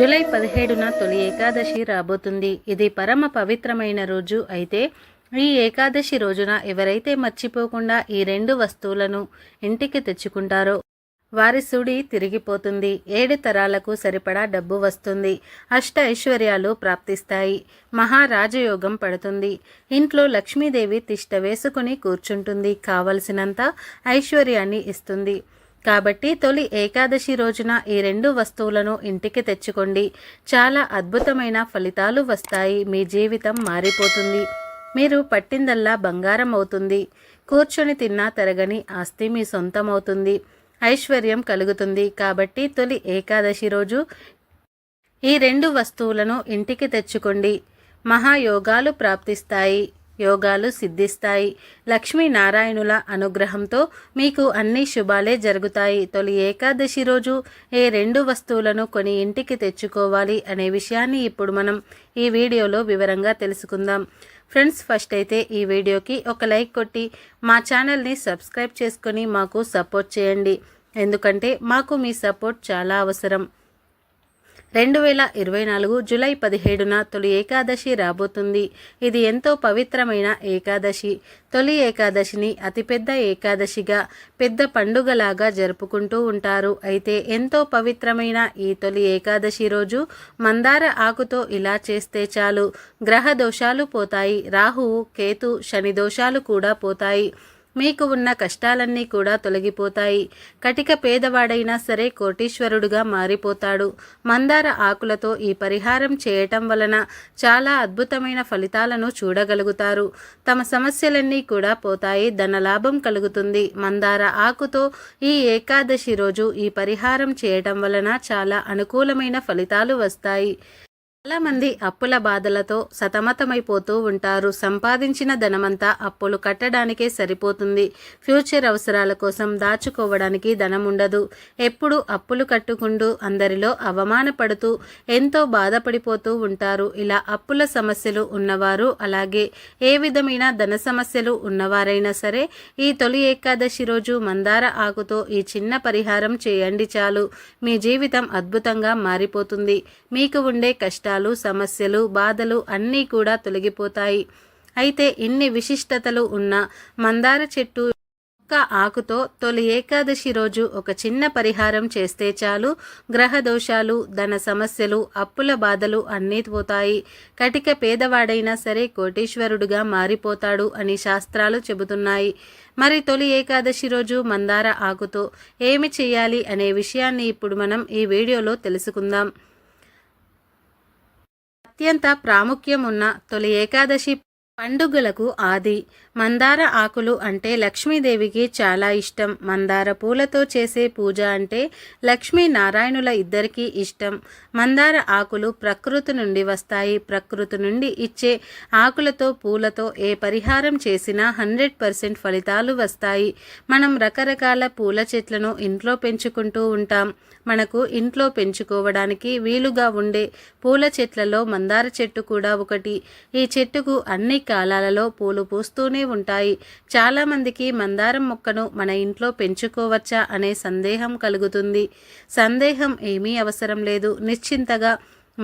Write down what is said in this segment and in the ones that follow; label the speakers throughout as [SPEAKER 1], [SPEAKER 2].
[SPEAKER 1] July పదిహేడున తొలి ఏకాదశి రాబోతుంది. ఇది పరమ పవిత్రమైన రోజు. అయితే ఈ ఏకాదశి రోజున ఎవరైతే మర్చిపోకుండా ఈ రెండు వస్తువులను ఇంటికి తెచ్చుకుంటారో వారి సుడి తిరిగిపోతుంది. ఏడు తరాలకు సరిపడా డబ్బు వస్తుంది. అష్ట ఐశ్వర్యాలు ప్రాప్తిస్తాయి. మహారాజయోగం పడుతుంది. ఇంట్లో లక్ష్మీదేవి తిష్ట వేసుకుని కూర్చుంటుంది. కావలసినంత ఐశ్వర్యాన్ని ఇస్తుంది. కాబట్టి తొలి ఏకాదశి రోజున ఈ రెండు వస్తువులను ఇంటికి తెచ్చుకోండి. చాలా అద్భుతమైన ఫలితాలు వస్తాయి. మీ జీవితం మారిపోతుంది. మీరు పట్టిందల్లా బంగారం అవుతుంది. కూర్చొని తిన్నా తరగని ఆస్తి మీ సొంతమవుతుంది. ఐశ్వర్యం కలుగుతుంది. కాబట్టి తొలి ఏకాదశి రోజు ఈ రెండు వస్తువులను ఇంటికి తెచ్చుకోండి. మహాయోగాలు ప్రాప్తిస్తాయి. యోగాలు సిద్ధిస్తాయి. లక్ష్మీనారాయణుల అనుగ్రహంతో మీకు అన్ని శుభాలే జరుగుతాయి. తొలి ఏకాదశి రోజు ఏ రెండు వస్తువులను కొని ఇంటికి తెచ్చుకోవాలి అనే విషయాన్ని ఇప్పుడు మనం ఈ వీడియోలో వివరంగా తెలుసుకుందాం. ఫ్రెండ్స్ ఫస్ట్ అయితే ఈ వీడియోకి ఒక లైక్ కొట్టి మా ఛానల్ని సబ్స్క్రైబ్ చేసుకొని మాకు సపోర్ట్ చేయండి. ఎందుకంటే మాకు మీ సపోర్ట్ చాలా అవసరం. రెండు వేల ఇరవై నాలుగు జూలై పదిహేడున తొలి ఏకాదశి రాబోతుంది. ఇది ఎంతో పవిత్రమైన ఏకాదశి. తొలి ఏకాదశిని అతిపెద్ద ఏకాదశిగా పెద్ద పండుగలాగా జరుపుకుంటూ ఉంటారు. అయితే ఎంతో పవిత్రమైన ఈ తొలి ఏకాదశి రోజు మందార ఆకుతో ఇలా చేస్తే చాలు. గ్రహ దోషాలు పోతాయి. రాహువు కేతు శని దోషాలు కూడా పోతాయి. మీకు ఉన్న కష్టాలన్నీ కూడా తొలగిపోతాయి. కటిక పేదవాడైనా సరే కోటీశ్వరుడుగా మారిపోతాడు. మందార ఆకులతో ఈ పరిహారం చేయటం వలన చాలా అద్భుతమైన ఫలితాలను చూడగలుగుతారు. తమ సమస్యలన్నీ కూడా పోతాయి. ధనలాభం కలుగుతుంది. మందార ఆకుతో ఈ ఏకాదశి రోజు ఈ పరిహారం చేయటం వలన చాలా అనుకూలమైన ఫలితాలు వస్తాయి. చాలామంది అప్పుల బాధలతో సతమతమైపోతూ ఉంటారు. సంపాదించిన ధనమంతా అప్పులు కట్టడానికే సరిపోతుంది. ఫ్యూచర్ అవసరాల కోసం దాచుకోవడానికి ధనం ఉండదు ఎప్పుడు అప్పులు కట్టుకుంటూ అందరిలో అవమానపడుతూ ఎంతో బాధపడిపోతూ ఉంటారు. ఇలా అప్పుల సమస్యలు ఉన్నవారు అలాగే ఏ విధమైన ధన సమస్యలు ఉన్నవారైనా సరే ఈ తొలి ఏకాదశి రోజు మందార ఆకుతో ఈ చిన్న పరిహారం చేయండి చాలు. మీ జీవితం అద్భుతంగా మారిపోతుంది. మీకు ఉండే కష్టం కష్టాలు సమస్యలు బాధలు అన్నీ కూడా తొలగిపోతాయి. అయితే ఇన్ని విశిష్టతలు ఉన్న మందార చెట్టు ఒక్క ఆకుతో తొలి ఏకాదశి రోజు ఒక చిన్న పరిహారం చేస్తే చాలు. గ్రహ దోషాలు ధన సమస్యలు అప్పుల బాధలు అన్నీ పోతాయి. కటిక పేదవాడైనా సరే కోటీశ్వరుడుగా మారిపోతాడు అని శాస్త్రాలు చెబుతున్నాయి. మరి తొలి ఏకాదశి రోజు మందార ఆకుతో ఏమి చేయాలి అనే విషయాన్ని ఇప్పుడు మనం ఈ వీడియోలో తెలుసుకుందాం. అత్యంత ప్రాముఖ్యమున్న తొలి ఏకాదశి పండుగలకు ఆది. మందార ఆకులు అంటే లక్ష్మీదేవికి చాలా ఇష్టం. మందార పూలతో చేసే పూజ అంటే లక్ష్మీ నారాయణుల ఇద్దరికీ ఇష్టం. మందార ఆకులు ప్రకృతి నుండి వస్తాయి. ప్రకృతి నుండి ఇచ్చే ఆకులతో పూలతో ఏ పరిహారం చేసినా హండ్రెడ్ పర్సెంట్ ఫలితాలు వస్తాయి. మనం రకరకాల పూల చెట్లను ఇంట్లో పెంచుకుంటూ ఉంటాం. మనకు ఇంట్లో పెంచుకోవడానికి వీలుగా ఉండే పూల చెట్లలో మందార చెట్టు కూడా ఒకటి. ఈ చెట్టుకు అన్ని కాలాలలో పూలు పూస్తూనే ఉంటాయి. చాలామందికి మందారం మొక్కను మన ఇంట్లో పెంచుకోవచ్చా అనే సందేహం కలుగుతుంది. సందేహం ఏమీ అవసరం లేదు. నిశ్చింతగా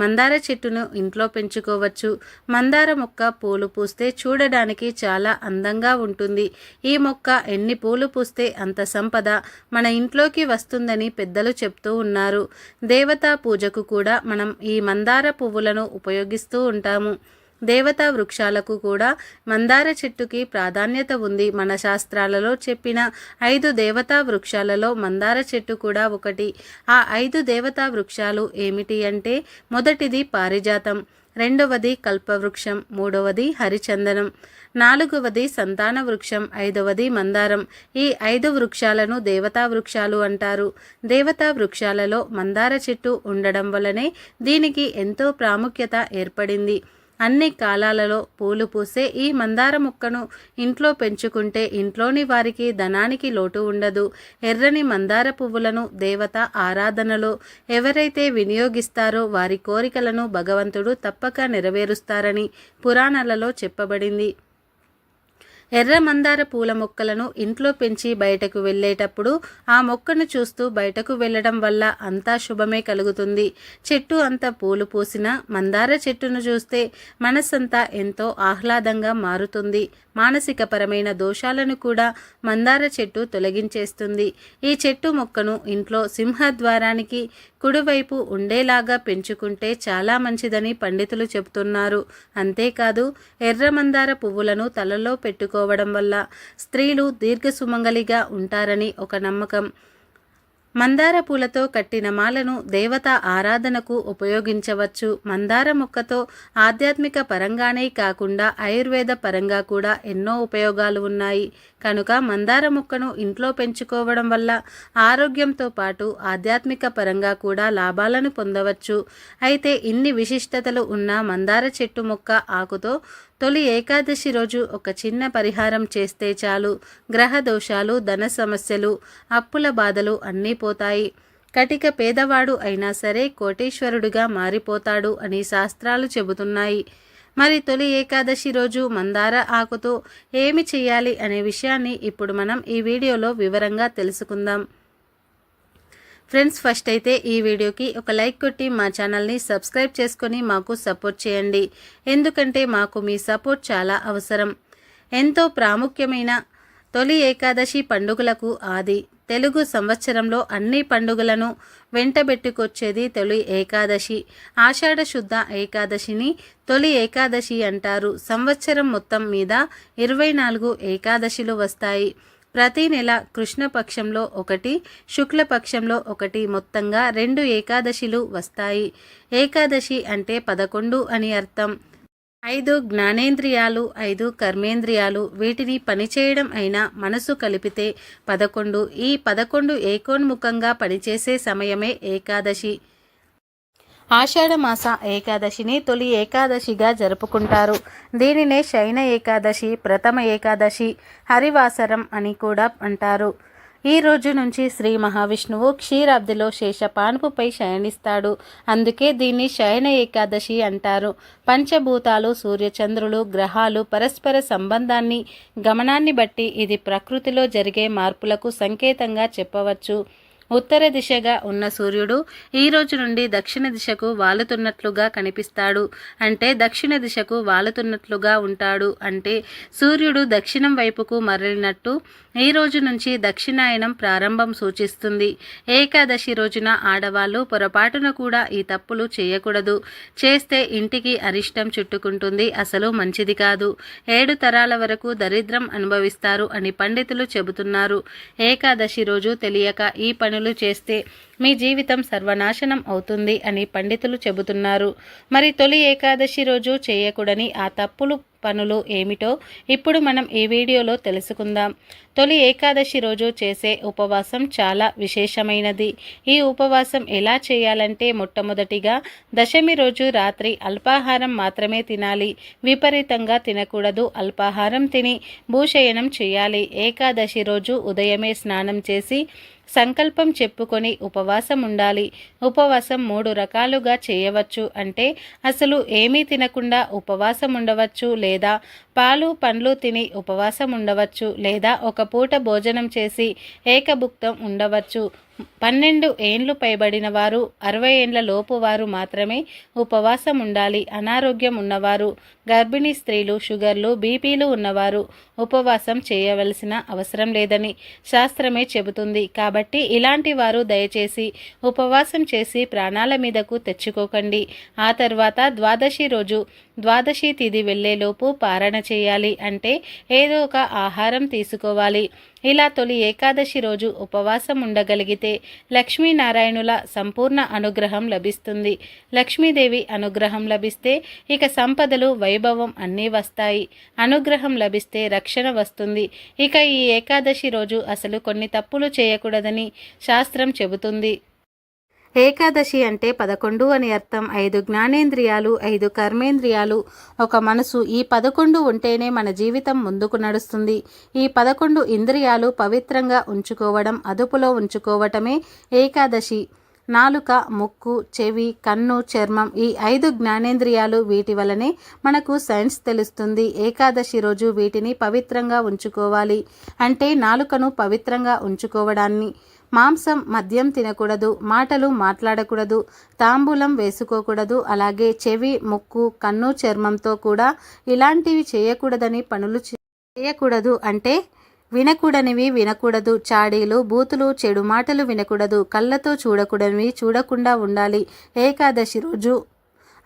[SPEAKER 1] మందార చెట్టును ఇంట్లో పెంచుకోవచ్చు. మందార మొక్క పూలు పూస్తే చూడడానికి చాలా అందంగా ఉంటుంది. ఈ మొక్క ఎన్ని పూలు పూస్తే అంత సంపద మన ఇంట్లోకి వస్తుందని పెద్దలు చెప్తూ ఉన్నారు. దేవతా పూజకు కూడా మనం ఈ మందార పువ్వులను ఉపయోగిస్తూ ఉంటాము. దేవతా వృక్షాలకు కూడా మందార చెట్టుకి ప్రాధాన్యత ఉంది. మన శాస్త్రాలలో చెప్పిన ఐదు దేవతా వృక్షాలలో మందార చెట్టు కూడా ఒకటి. ఆ ఐదు దేవతా వృక్షాలు ఏమిటి అంటే మొదటిది పారిజాతం రెండవది కల్పవృక్షం మూడవది హరిచందనం నాలుగవది సంతాన వృక్షం ఐదవది మందారం. ఈ ఐదు వృక్షాలను దేవతా వృక్షాలు అంటారు. దేవతా వృక్షాలలో మందార చెట్టు ఉండడం వలనే దీనికి ఎంతో ప్రాముఖ్యత ఏర్పడింది. అన్ని కాలాలలో పూలు పూసే ఈ మందార మొక్కను ఇంట్లో పెంచుకుంటే ఇంట్లోని వారికి ధనానికి లోటు ఉండదు. ఎర్రని మందార పువ్వులను దేవత ఆరాధనలో ఎవరైతే వినియోగిస్తారో వారి కోరికలను భగవంతుడు తప్పక నెరవేరుస్తారని పురాణాలలో చెప్పబడింది. ఎర్ర మందార పూల మొక్కలను ఇంట్లో పెంచి బయటకు వెళ్ళేటప్పుడు ఆ మొక్కను చూస్తూ బయటకు వెళ్ళడం వల్ల అంతా శుభమే కలుగుతుంది. చెట్టు అంతా పూలు పూసిన మందార చెట్టును చూస్తే మనసంతా ఎంతో ఆహ్లాదంగా మారుతుంది. మానసికపరమైన దోషాలను కూడా మందార చెట్టు తొలగించేస్తుంది. ఈ చెట్టు మొక్కను ఇంట్లో సింహద్వారానికి కుడివైపు ఉండేలాగా పెంచుకుంటే చాలా మంచిదని పండితులు చెబుతున్నారు. అంతేకాదు ఎర్ర మందార పువ్వులను తలలో పెట్టుకోవడం వల్ల స్త్రీలు దీర్ఘసుమంగలిగా ఉంటారని ఒక నమ్మకం. మందార పూలతో కట్టిన మాలను దేవత ఆరాధనకు ఉపయోగించవచ్చు. మందార మొక్కతో ఆధ్యాత్మిక పరంగానే కాకుండా ఆయుర్వేద పరంగా కూడా ఎన్నో ఉపయోగాలు ఉన్నాయి. కనుక మందార మొక్కను ఇంట్లో పెంచుకోవడం వల్ల ఆరోగ్యంతో పాటు ఆధ్యాత్మిక పరంగా కూడా లాభాలను పొందవచ్చు. అయితే ఇన్ని విశిష్టతలు ఉన్న మందార చెట్టు మొక్క ఆకుతో తొలి ఏకాదశి రోజు ఒక చిన్న పరిహారం చేస్తే చాలు. గ్రహ దోషాలు ధన సమస్యలు అప్పుల బాధలు అన్నీ పోతాయి. కటిక పేదవాడు అయినా సరే కోటేశ్వరుడుగా మారిపోతాడు అని శాస్త్రాలు చెబుతున్నాయి. మరి తొలి ఏకాదశి రోజు మందార ఆకుతో ఏమి చేయాలి అనే విషయాన్ని ఇప్పుడు మనం ఈ వీడియోలో వివరంగా తెలుసుకుందాం. ఫ్రెండ్స్ ఫస్ట్ అయితే ఈ వీడియోకి ఒక లైక్ కొట్టి మా ఛానల్ని సబ్స్క్రైబ్ చేసుకొని మాకు సపోర్ట్ చేయండి. ఎందుకంటే మాకు మీ సపోర్ట్ చాలా అవసరం. ఎంతో ప్రాముఖ్యమైన తొలి ఏకాదశి పండుగలకు ఆది. తెలుగు సంవత్సరంలో అన్ని పండుగలను వెంటబెట్టుకొచ్చేది తొలి ఏకాదశి. ఆషాఢ శుద్ధ ఏకాదశిని తొలి ఏకాదశి అంటారు. సంవత్సరం మొత్తం మీద ఇరవై నాలుగు ఏకాదశిలు వస్తాయి. ప్రతి నెల కృష్ణపక్షంలో ఒకటి శుక్లపక్షంలో ఒకటి మొత్తంగా రెండు ఏకాదశిలు వస్తాయి. ఏకాదశి అంటే పదకొండు అని అర్థం. ఐదు జ్ఞానేంద్రియాలు ఐదు కర్మేంద్రియాలు వీటిని పనిచేయడం అయినా మనసు కలిపితే పదకొండు. ఈ పదకొండు ఏకోన్ముఖంగా పనిచేసే సమయమే ఏకాదశి. ఆషాఢమాస ఏకాదశిని తొలి ఏకాదశిగా జరుపుకుంటారు. దీనినే శయన ఏకాదశి ప్రథమ ఏకాదశి హరివాసరం అని కూడా అంటారు. ఈ రోజు నుంచి శ్రీ మహావిష్ణువు క్షీరాబ్దిలో శేషపానుపుపై శయనిస్తాడు. అందుకే దీన్ని శయన ఏకాదశి అంటారు. పంచభూతాలు సూర్యచంద్రులు గ్రహాలు పరస్పర సంబంధాన్ని గమనాన్ని బట్టి ఇది ప్రకృతిలో జరిగే మార్పులకు సంకేతంగా చెప్పవచ్చు. ఉత్తర దిశగా ఉన్న సూర్యుడు ఈ రోజు నుండి దక్షిణ దిశకు వాలుతున్నట్లుగా కనిపిస్తాడు. అంటే దక్షిణ దిశకు వాలుతున్నట్లుగా ఉంటాడు. అంటే సూర్యుడు దక్షిణం వైపుకు మరలినట్టు ఈ రోజు నుంచి దక్షిణాయనం ప్రారంభం సూచిస్తుంది. ఏకాదశి రోజున ఆడవాళ్ళు పొరపాటున కూడా ఈ తప్పులు చేయకూడదు. చేస్తే ఇంటికి అరిష్టం చుట్టుకుంటుంది. అసలు మంచిది కాదు. ఏడు తరాల వరకు దరిద్రం అనుభవిస్తారు అని పండితులు చెబుతున్నారు. ఏకాదశి రోజు తెలియక ఈ పనులు చేస్తే మీ జీవితం సర్వనాశనం అవుతుంది అని పండితులు చెబుతున్నారు. మరి తొలి ఏకాదశి రోజు చేయకూడని ఆ తప్పులు పనులు ఏమిటో ఇప్పుడు మనం ఈ వీడియోలో తెలుసుకుందాం. తొలి ఏకాదశి రోజు చేసే ఉపవాసం చాలా విశేషమైనది. ఈ ఉపవాసం ఎలా చేయాలంటే మొట్టమొదటిగా దశమి రోజు రాత్రి అల్పాహారం మాత్రమే తినాలి. విపరీతంగా తినకూడదు అల్పాహారం తిని భూషయనం చేయాలి. ఏకాదశి రోజు ఉదయమే స్నానం చేసి సంకల్పం చెప్పుకొని ఉపవాసం ఉండాలి. ఉపవాసం మూడు రకాలుగా చేయవచ్చు. అంటే అసలు ఏమీ తినకుండా ఉపవాసం ఉండవచ్చు లేదా పాలు పండ్లు తిని ఉపవాసం ఉండవచ్చు లేదా ఒక పూట భోజనం చేసి ఏకభుక్తం ఉండవచ్చు. పన్నెండు ఏండ్లు పైబడిన వారు అరవై ఏండ్ల లోపు వారు మాత్రమే ఉపవాసం ఉండాలి అనారోగ్యం ఉన్నవారు గర్భిణీ స్త్రీలు షుగర్లు బీపీలు ఉన్నవారు ఉపవాసం చేయవలసిన అవసరం లేదని శాస్త్రమే చెబుతుంది. కాబట్టి ఇలాంటి వారు దయచేసి ఉపవాసం చేసి ప్రాణాల మీదకు తెచ్చుకోకండి. ఆ తర్వాత ద్వాదశి రోజు ద్వాదశి తిది వెళ్ళేలోపు పారణ చేయాలి. అంటే ఏదో ఒక ఆహారం తీసుకోవాలి. ఇలా తొలి ఏకాదశి రోజు ఉపవాసం ఉండగలిగితే లక్ష్మీనారాయణుల సంపూర్ణ అనుగ్రహం లభిస్తుంది. లక్ష్మీదేవి అనుగ్రహం లభిస్తే ఇక సంపదలు వైభవం అన్నీ వస్తాయి. అనుగ్రహం లభిస్తే రక్షణ వస్తుంది. ఇక ఈ ఏకాదశి రోజు అసలు కొన్ని తప్పులు చేయకూడదని శాస్త్రం చెబుతుంది. ఏకాదశి అంటే పదకొండు అని అర్థం. ఐదు జ్ఞానేంద్రియాలు ఐదు కర్మేంద్రియాలు. ఒక మనసు ఈ పదకొండు ఉంటేనే మన జీవితం ముందుకు నడుస్తుంది. ఈ పదకొండు ఇంద్రియాలు పవిత్రంగా ఉంచుకోవడం అదుపులో ఉంచుకోవటమే ఏకాదశి. నాలుక ముక్కు చెవి కన్ను చర్మం ఈ ఐదు జ్ఞానేంద్రియాలు వీటి వలనే మనకు సైన్స్ తెలుస్తుంది. ఏకాదశి రోజు వీటిని పవిత్రంగా ఉంచుకోవాలి. అంటే నాలుకను పవిత్రంగా ఉంచుకోవడాన్ని. మాంసం మద్యం తినకూడదు మాటలు మాట్లాడకూడదు తాంబూలం వేసుకోకూడదు అలాగే చెవి ముక్కు కన్ను చర్మంతో కూడా ఇలాంటివి చేయకూడదని పనులు చేయకూడదు అంటే వినకూడనివి వినకూడదు. చాడీలు బూతులు చెడు మాటలు వినకూడదు. కళ్ళతో చూడకూడనివి చూడకుండా ఉండాలి. ఏకాదశి రోజు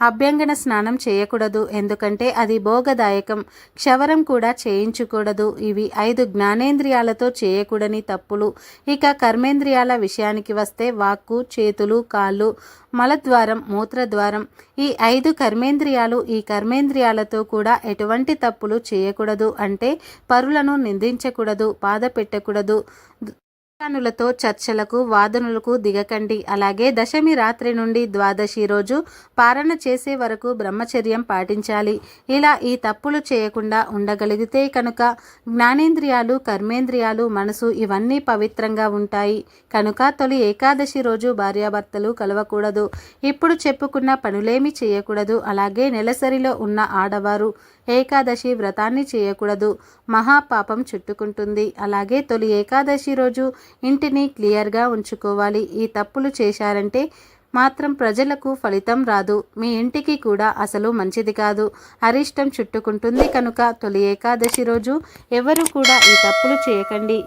[SPEAKER 1] అభ్యంగన స్నానం చేయకూడదు. ఎందుకంటే అది భోగదాయకం. క్షవరం కూడా చేయించకూడదు. ఇవి ఐదు జ్ఞానేంద్రియాలతో చేయకూడని తప్పులు. ఇక కర్మేంద్రియాల విషయానికి వస్తే వాక్కు చేతులు కాళ్ళు మలద్వారం మూత్రద్వారం ఈ ఐదు కర్మేంద్రియాలు ఈ కర్మేంద్రియాలతో కూడా ఎటువంటి తప్పులు చేయకూడదు. అంటే పరులను నిందించకూడదు బాధ పెట్టకూడదు. దుకాణులతో చర్చలకు వాదనలకు దిగకండి. అలాగే దశమి రాత్రి నుండి ద్వాదశి రోజు పారణ చేసే వరకు బ్రహ్మచర్యం పాటించాలి. ఇలా ఈ తప్పులు చేయకుండా ఉండగలిగితే కనుక జ్ఞానేంద్రియాలు కర్మేంద్రియాలు మనసు ఇవన్నీ పవిత్రంగా ఉంటాయి. కనుక తొలి ఏకాదశి రోజు భార్యాభర్తలు కలవకూడదు. ఇప్పుడు చెప్పుకున్న పనులేమి చేయకూడదు. అలాగే నెలసరిలో ఉన్న ఆడవారు ఏకాదశి వ్రతాన్ని చేయకూడదు. మహాపాపం చుట్టుకుంటుంది. అలాగే తొలి ఏకాదశి రోజు ఇంటిని క్లియర్గా ఉంచుకోవాలి. ఈ తప్పులు చేశారంటే మాత్రం ప్రజలకు ఫలితం రాదు. మీ ఇంటికి కూడా అసలు మంచిది కాదు. అరిష్టం చుట్టుకుంటుంది కనుక తొలి ఏకాదశి రోజు ఎవరు కూడా ఈ తప్పులు చేయకండి.